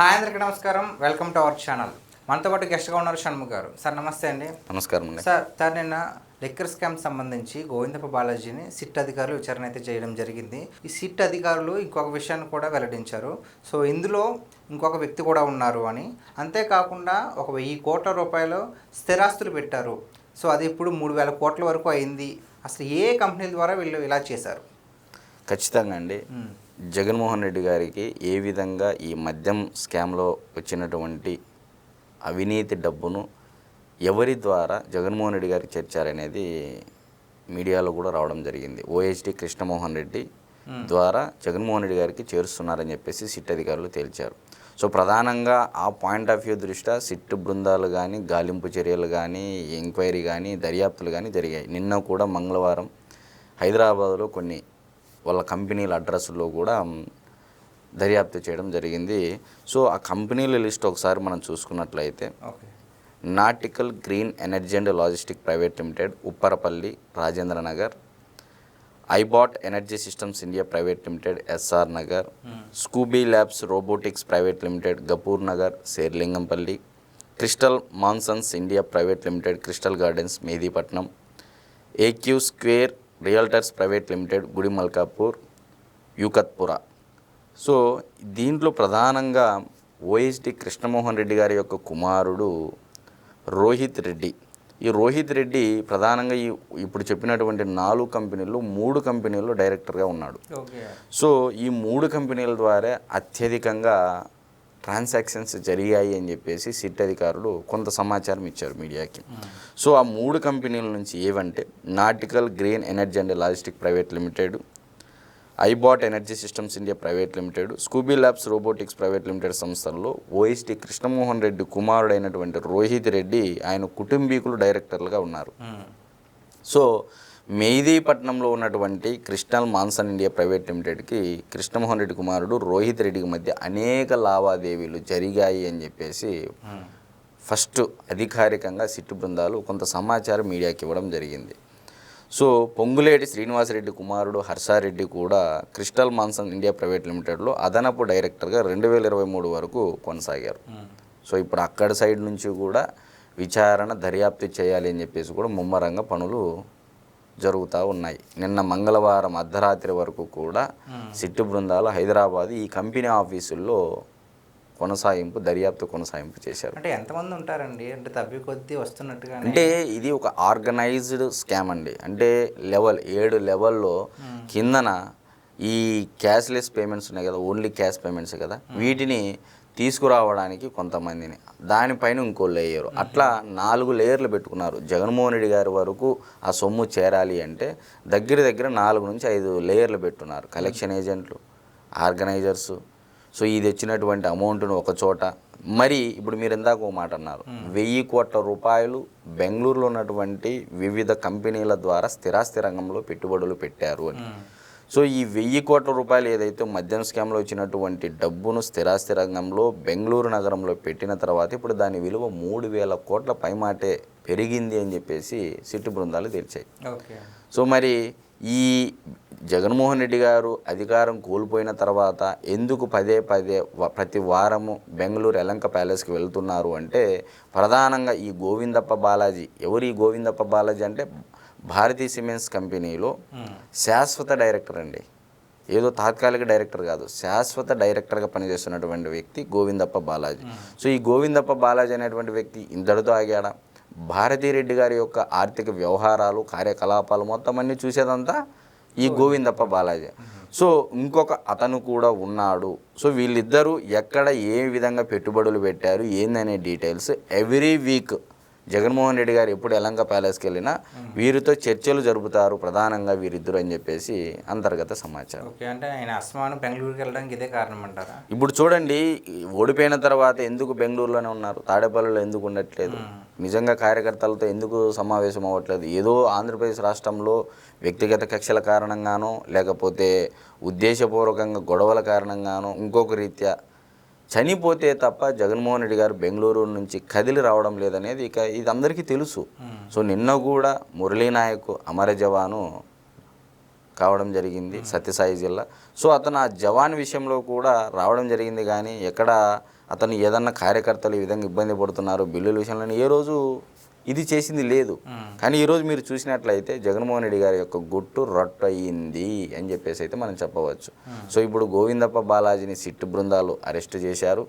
Hi అందరికీ నమస్కారం. Welcome to our channel. మనతో పాటు గెస్ట్గా ఉన్నారు షణ్ముఖ్ గారు. సార్ నమస్తే అండి. నమస్కారం అండి. సార్ సార్ నిన్న లిక్కర్ స్కామ్ సంబంధించి గోవిందప్ప బాలాజీని సిట్ అధికారులు విచారణ అయితే చేయడం జరిగింది. ఈ సిట్ అధికారులు ఇంకొక విషయాన్ని కూడా వెల్లడించారు. సో ఇందులో ఇంకొక వ్యక్తి కూడా ఉన్నారు అని. అంతేకాకుండా ఒక వెయ్యి కోట్ల రూపాయలు స్థిరాస్తులు పెట్టారు. సో అది ఇప్పుడు మూడు వేల కోట్ల వరకు అయింది. అసలు ఏ కంపెనీల ద్వారా వీళ్ళు ఇలా చేశారు? ఖచ్చితంగా అండి. జగన్మోహన్ రెడ్డి గారికి ఏ విధంగా ఈ మద్యం స్కామ్లో వచ్చినటువంటి అవినీతి డబ్బును ఎవరి ద్వారా జగన్మోహన్ రెడ్డి గారికి చేర్చారనేది మీడియాలో కూడా రావడం జరిగింది. ఓహెచ్డి కృష్ణమోహన్ రెడ్డి ద్వారా జగన్మోహన్ రెడ్డి గారికి చేరుస్తున్నారని చెప్పేసి సిట్ అధికారులు తేల్చారు. సో ప్రధానంగా ఆ పాయింట్ ఆఫ్ వ్యూ దృష్ట్యా సిట్ బృందాలు కానీ గాలింపు చర్యలు కానీ ఎంక్వైరీ కానీ దర్యాప్తులు కానీ జరిగాయి. నిన్న కూడా మంగళవారం హైదరాబాద్లో కొన్ని వాళ్ళ కంపెనీల అడ్రస్లో కూడా దర్యాప్తు చేయడం జరిగింది. సో ఆ కంపెనీల లిస్ట్ ఒకసారి మనం చూసుకున్నట్లయితే nautical green energy and logistic private limited Upparapalli Rajendra Nagar iBot energy systems India private limited SR Nagar Scooby labs robotics private limited Gafoor Nagar Serilingampally crystal mansions India private limited crystal gardens Mehdipatnam AQ square realtors private limited Gudimalkapur Yakutpura. So దీంట్లో ప్రధానంగా OSD Krishnamohan Reddy గారి యొక్క కుమారుడు రోహిత్ రెడ్డి. ఈ రోహిత్ రెడ్డి ప్రధానంగా ఈ ఇప్పుడు చెప్పినటువంటి నాలుగు కంపెనీలు మూడు కంపెనీల్లో డైరెక్టర్గా ఉన్నాడు. సో ఈ మూడు కంపెనీల ద్వారా అత్యధికంగా ట్రాన్సాక్షన్స్ జరిగాయి అని చెప్పేసి సిట్ అధికారులు కొంత సమాచారం ఇచ్చారు మీడియాకి. సో ఆ మూడు కంపెనీల నుంచి ఏవంటే nautical green energy and logistic private limited iBot energy systems India private limited Scooby labs robotics private limited సంస్థల్లో ఓఎస్టీ కృష్ణమోహన్ రెడ్డి కుమారుడైనటువంటి రోహిత్ రెడ్డి ఆయన కుటుంబీకులు డైరెక్టర్లుగా ఉన్నారు. సో మెహదీపట్నంలో ఉన్నటువంటి క్రిస్టల్ మాన్సన్ ఇండియా ప్రైవేట్ లిమిటెడ్కి కృష్ణమోహన్ రెడ్డి కుమారుడు రోహిత్ రెడ్డికి మధ్య అనేక లావాదేవీలు జరిగాయి అని చెప్పేసి ఫస్ట్ అధికారికంగా సిట్టు బృందాలు కొంత సమాచారం మీడియాకి ఇవ్వడం జరిగింది. సో పొంగులేటి శ్రీనివాసరెడ్డి కుమారుడు హర్షారెడ్డి కూడా క్రిస్టల్ మాన్సన్ ఇండియా ప్రైవేట్ లిమిటెడ్లో అదనపు డైరెక్టర్గా రెండు వేల ఇరవై మూడు వరకు కొనసాగారు. సో ఇప్పుడు అక్కడ సైడ్ నుంచి కూడా విచారణ దర్యాప్తు చేయాలి అని చెప్పేసి కూడా ముమ్మరంగా పనులు జరుగుతూ ఉన్నాయి. నిన్న మంగళవారం అర్ధరాత్రి వరకు కూడా సిట్టు బృందాలు హైదరాబాద్ ఈ కంపెనీ ఆఫీసుల్లో కొనసాగింపు దర్యాప్తు కొనసాగింపు చేశారు. అంటే ఎంతమంది ఉంటారండి? అంటే తవ్వి కొద్దీ వస్తున్నట్టుగా అంటే ఇది ఒక ఆర్గనైజ్డ్ స్కామ్ అండి. అంటే లెవెల్ ఏడు లెవెల్లో కిందన ఈ క్యాష్లెస్ పేమెంట్స్ ఉన్నాయి కదా ఓన్లీ క్యాష్ పేమెంట్స్ కదా. వీటిని తీసుకురావడానికి కొంతమందిని. దానిపైన ఇంకో లేయరు. అట్లా నాలుగు లేయర్లు పెట్టుకున్నారు. జగన్మోహన్ రెడ్డి గారి వరకు ఆ సొమ్ము చేరాలి అంటే దగ్గర దగ్గర నాలుగు నుంచి ఐదు లేయర్లు పెట్టున్నారు. కలెక్షన్ ఏజెంట్లు ఆర్గనైజర్స్. సో ఇది తెచ్చినటువంటి అమౌంట్ను ఒక చోట మరి ఇప్పుడు మీరు ఇందాక ఒక మాట అన్నారు. వెయ్యి కోట్ల రూపాయలు బెంగళూరులో ఉన్నటువంటి వివిధ కంపెనీల ద్వారా స్థిరాస్తి రంగంలో పెట్టుబడులు పెట్టారు అని. సో ఈ వెయ్యి కోట్ల రూపాయలు ఏదైతే మద్యం స్కామ్లో వచ్చినటువంటి డబ్బును స్థిరాస్తి రంగంలో బెంగళూరు నగరంలో పెట్టిన తర్వాత ఇప్పుడు దాని విలువ మూడు వేల కోట్ల పైమాటే పెరిగింది అని చెప్పేసి సిట్టు బృందాలు తెలిసాయి. సో మరి ఈ జగన్మోహన్ రెడ్డి గారు అధికారం కోల్పోయిన తర్వాత ఎందుకు పదే పదే ప్రతి వారము బెంగళూరు ఎలంక ప్యాలెస్కి వెళ్తున్నారు అంటే ప్రధానంగా ఈ గోవిందప్ప బాలాజీ ఎవరు ఈ గోవిందప్ప బాలాజీ అంటే భారతీ సిమెంట్స్ కంపెనీలో శాశ్వత డైరెక్టర్ అండి. ఏదో తాత్కాలిక డైరెక్టర్ కాదు శాశ్వత డైరెక్టర్గా పనిచేస్తున్నటువంటి వ్యక్తి గోవిందప్ప బాలాజీ. సో ఈ గోవిందప్ప బాలాజీ అనేటువంటి వ్యక్తి ఇంతటితో ఆగాడా? భారతీరెడ్డి గారి యొక్క ఆర్థిక వ్యవహారాలు కార్యకలాపాలు మొత్తం అన్నీ చూసేదంతా ఈ గోవిందప్ప బాలాజీ. సో ఇంకొక అతను కూడా ఉన్నాడు. సో వీళ్ళిద్దరూ ఎక్కడ ఏ విధంగా పెట్టుబడులు పెట్టారు ఏందనే details every week Jaganmohan Reddy గారు ఎప్పుడు ఎలంక ప్యాలెస్కి వెళ్ళినా వీరితో చర్చలు జరుపుతారు ప్రధానంగా వీరిద్దరు అని చెప్పేసి అంతర్గత సమాచారం. ఓకే అంటే ఆయన అస్మాను బెంగళూరుకి వెళ్ళడానికి ఇదే కారణం అంటారా? ఇప్పుడు చూడండి ఓడిపోయిన తర్వాత ఎందుకు బెంగళూరులోనే ఉన్నారు? తాడేపల్లిలో ఎందుకు ఉండట్లేదు? నిజంగా కార్యకర్తలతో ఎందుకు సమావేశం అవ్వట్లేదు? ఏదో ఆంధ్రప్రదేశ్ రాష్ట్రంలో వ్యక్తిగత కక్షల కారణంగానో లేకపోతే ఉద్దేశపూర్వకంగా గొడవల కారణంగానో ఇంకొక రీత్యా చనిపోతే తప్ప జగన్మోహన్ రెడ్డి గారు బెంగళూరు నుంచి కదిలి రావడం లేదనేది ఇక ఇది అందరికీ తెలుసు. సో నిన్న కూడా మురళీ నాయక్ అమర జవాను కావడం జరిగింది సత్యసాయి జిల్లా. సో అతను ఆ జవాన్ విషయంలో కూడా రావడం జరిగింది కానీ ఎక్కడ అతను ఏదన్నా కార్యకర్తలు ఈ విధంగా ఇబ్బంది పడుతున్నారు బిల్లుల విషయంలో ఏ రోజు ఇది చేసింది లేదు. కానీ ఈరోజు మీరు చూసినట్లయితే జగన్మోహన్ రెడ్డి గారి యొక్క గుట్టు రొట్ట అయ్యింది అని చెప్పేసి అయితే మనం చెప్పవచ్చు. సో ఇప్పుడు గోవిందప్ప బాలాజీని సిట్టు బృందాలు అరెస్ట్ చేశారు.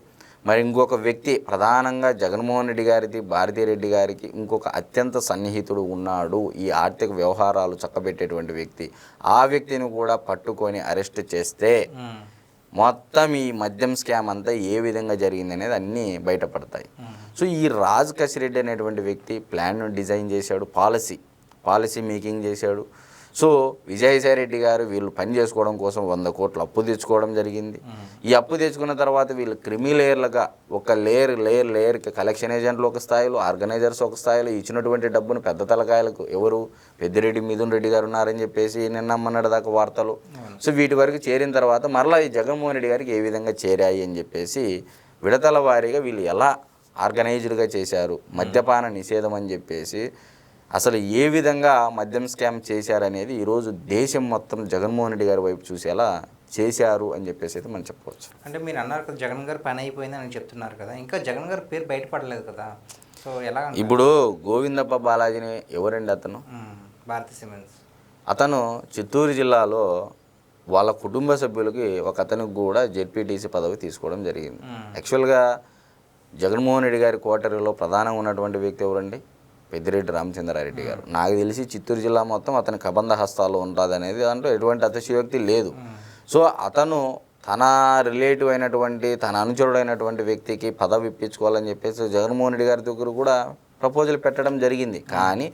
మరి ఇంకొక వ్యక్తి ప్రధానంగా జగన్మోహన్ రెడ్డి గారికి భారతీరెడ్డి గారికి ఇంకొక అత్యంత సన్నిహితుడు ఉన్నాడు. ఈ ఆర్థిక వ్యవహారాలు చక్కబెట్టేటువంటి వ్యక్తి. ఆ వ్యక్తిని కూడా పట్టుకొని అరెస్ట్ చేస్తే మొత్తం ఈ మద్యం స్కామ్ అంతా ఏ విధంగా జరిగింది అనేది అన్నీ బయటపడతాయి. సో ఈ రాజ్ కసిరెడ్డి అనేటువంటి వ్యక్తి ప్లాన్ డిజైన్ చేశాడు పాలసీ పాలసీ మేకింగ్ చేశాడు. సో విజయసాయి రెడ్డి గారు వీళ్ళు పని చేసుకోవడం కోసం వంద కోట్లు అప్పు తెచ్చుకోవడం జరిగింది. ఈ అప్పు తెచ్చుకున్న తర్వాత వీళ్ళు క్రిమి లేయర్లుగా ఒక లేయర్ లేయర్ లేయర్కి కలెక్షన్ ఏజెంట్లు ఒక స్థాయిలో ఆర్గనైజర్స్ ఒక స్థాయిలో ఇచ్చినటువంటి డబ్బును పెద్ద తలకాయలకు ఎవరు పెద్దిరెడ్డి మిథున్ రెడ్డి గారు ఉన్నారని చెప్పేసి నిన్న మొన్నటి దాకా వార్తలు. సో వీటి వరకు చేరిన తర్వాత మరలా ఈ జగన్మోహన్ రెడ్డి గారికి ఏ విధంగా చేరాయి అని చెప్పేసి విడతల వారీగా వీళ్ళు ఎలా ఆర్గనైజ్డ్గా చేశారు మద్యపాన నిషేధం అని చెప్పేసి అసలు ఏ విధంగా మద్యం స్కామ్ చేశారనేది ఈరోజు దేశం మొత్తం జగన్మోహన్ రెడ్డి గారి వైపు చూసేలా చేశారు అని చెప్పేసి అయితే మనం చెప్పవచ్చు. అంటే మీరు అన్నారు కదా జగన్ గారు పని అయిపోయింది అని చెప్తున్నారు కదా ఇంకా జగన్ గారి పేరు బయటపడలేదు కదా. సో ఎలా? ఇప్పుడు గోవిందప్ప బాలాజీని ఎవరండి అతను? భారతీ సిమెంట్స్. అతను చిత్తూరు జిల్లాలో వాళ్ళ కుటుంబ సభ్యులకి ఒక అతనికి కూడా జెడ్పీటీసీ పదవి తీసుకోవడం జరిగింది. యాక్చువల్గా జగన్మోహన్ రెడ్డి గారి కోటరీలో ప్రధానంగా ఉన్నటువంటి వ్యక్తి ఎవరండి? పెద్దిరెడ్డి రామచంద్రారెడ్డి గారు. నాకు తెలిసి చిత్తూరు జిల్లా మొత్తం అతని కబంధ హస్తాలు ఉంటుంది అనేది దాంట్లో ఎటువంటి అతిశయోక్తి లేదు. సో అతను తన రిలేటివ్ అయినటువంటి తన అనుచరుడైనటువంటి వ్యక్తికి పదవి ఇప్పించుకోవాలని చెప్పేసి జగన్మోహన్ రెడ్డి గారి దగ్గర కూడా ప్రపోజల్ పెట్టడం జరిగింది. కానీ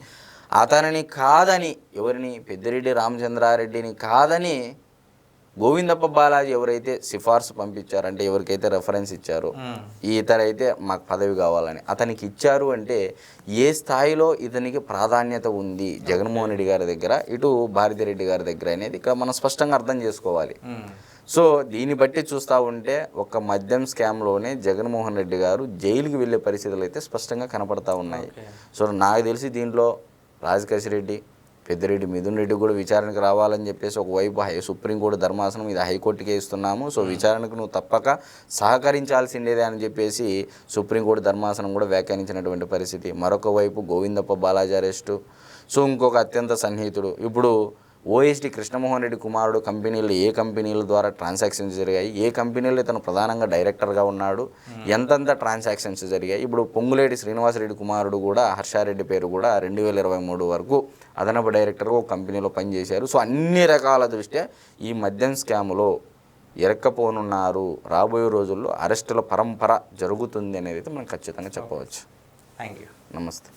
అతనిని కాదని ఎవరిని? పెద్దిరెడ్డి రామచంద్రారెడ్డిని కాదని గోవిందప్ప బాలాజీ ఎవరైతే సిఫార్సు పంపించారంటే ఎవరికైతే రెఫరెన్స్ ఇచ్చారో ఈ ఇతరైతే మాకు పదవి కావాలని. అతనికి ఇచ్చారు అంటే ఏ స్థాయిలో ఇతనికి ప్రాధాన్యత ఉంది జగన్మోహన్ రెడ్డి గారి దగ్గర ఇటు భారతిరెడ్డి గారి దగ్గర అనేది ఇక్కడ మనం స్పష్టంగా అర్థం చేసుకోవాలి. సో దీన్ని బట్టి చూస్తూ ఉంటే ఒక మద్యం స్కామ్లోనే జగన్మోహన్ రెడ్డి గారు జైలుకి వెళ్ళే పరిస్థితులు అయితే స్పష్టంగా కనపడతా ఉన్నాయి. సో నాకు తెలిసి దీంట్లో రాజకేశ్ రెడ్డి పెద్దిరెడ్డి మిథున్ రెడ్డి కూడా విచారణకు రావాలని చెప్పేసి ఒకవైపు హై సుప్రీంకోర్టు ధర్మాసనం ఇది హైకోర్టుకే ఇస్తున్నాము. సో విచారణకు నువ్వు తప్పక సహకరించాల్సిందేదే అని చెప్పేసి సుప్రీంకోర్టు ధర్మాసనం కూడా వ్యాఖ్యానించినటువంటి పరిస్థితి. మరొక వైపు గోవిందప్ప బాలాజీ అరెస్టు. సో ఇంకొక అత్యంత సన్నిహితుడు. ఇప్పుడు ఓఎస్డి కృష్ణమోహన్ రెడ్డి కుమారుడు కంపెనీలు ఏ కంపెనీల ద్వారా ట్రాన్సాక్షన్స్ జరిగాయి? ఏ కంపెనీలో? ఇతను ప్రధానంగా డైరెక్టర్గా ఉన్నాడు. ఎంతెంత ట్రాన్సాక్షన్స్ జరిగాయి? ఇప్పుడు పొంగులేటి శ్రీనివాసరెడ్డి కుమారుడు కూడా హర్షారెడ్డి పేరు కూడా రెండు వేల ఇరవై మూడు వరకు అదనపు డైరెక్టర్గా ఒక కంపెనీలో పనిచేశారు. సో అన్ని రకాల దృష్ట్యా ఈ మద్యం స్కాములో ఎరక్కపోనున్నారు. రాబోయే రోజుల్లో అరెస్టుల పరంపర జరుగుతుంది అనేది అయితే మనం ఖచ్చితంగా చెప్పవచ్చు. థ్యాంక్ యూ నమస్తే.